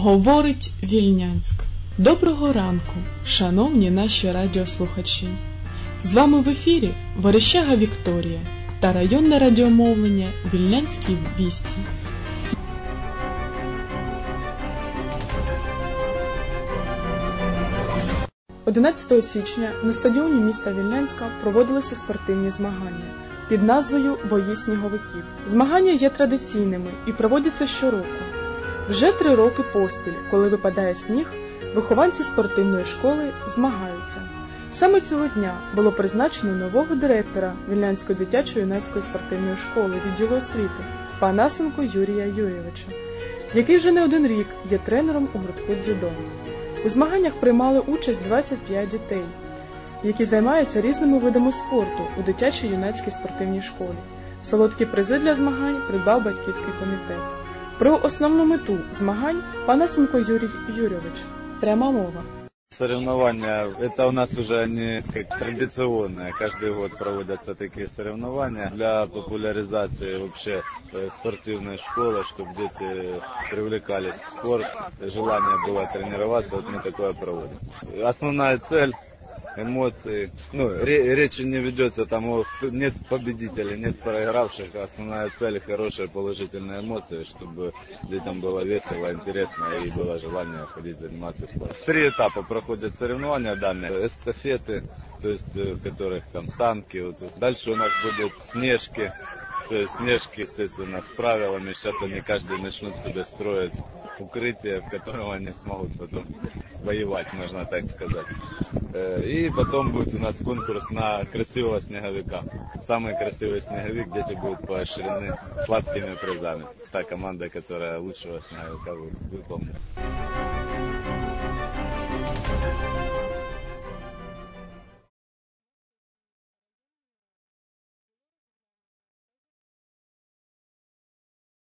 Говорить Вільнянськ. Доброго ранку, шановні наші радіослухачі. З вами в ефірі Верещага Вікторія та районне радіомовлення Вільнянські вісті. «11 січня на стадіоні міста Вільнянська проводилися спортивні змагання під назвою Бої сніговиків. Змагання є традиційними і проводяться щороку. Вже три роки поспіль, коли випадає сніг, вихованці спортивної школи змагаються. Саме цього дня було призначено нового директора Вільнянської дитячо-юнацької спортивної школи відділу освіти Панасенко Юрія Юрійовича, який вже не один рік є тренером у гуртку дзюдо. У змаганнях приймали участь 25 дітей, які займаються різними видами спорту у дитячій юнацькій спортивній школі. Солодкі призи для змагань придбав батьківський комітет. Про основну мету змагань Панасенко Юрій Юрійович. Пряма мова. Соревнования, это у нас уже не как традиционные. Каждый год проводятся такие соревнования для популяризации вообще э, спортивной школы, чтобы дети привлекались к спорту, желание было тренироваться, вот мы такое проводим. Основная цель эмоции. Ну, ре- речи не ведется там о нет победителей, нет проигравших. Основная цель хорошие положительные эмоции, чтобы детям было весело, интересно и было желание ходить заниматься спортом. Три этапа проходят соревнования данные. Эстафеты, то есть э, в которых там санки. Вот. Дальше у нас будут снежки. То есть снежки, естественно, с правилами. Сейчас они каждый начнут себе строить укрытие, в котором они смогут потом воевать, можно так сказать. Э, И потом будет у нас конкурс на красивого снеговика. Самый красивый снеговик дети будут поощрены сладкими призами. Та команда, которая лучшего снеговика вы- выполнит.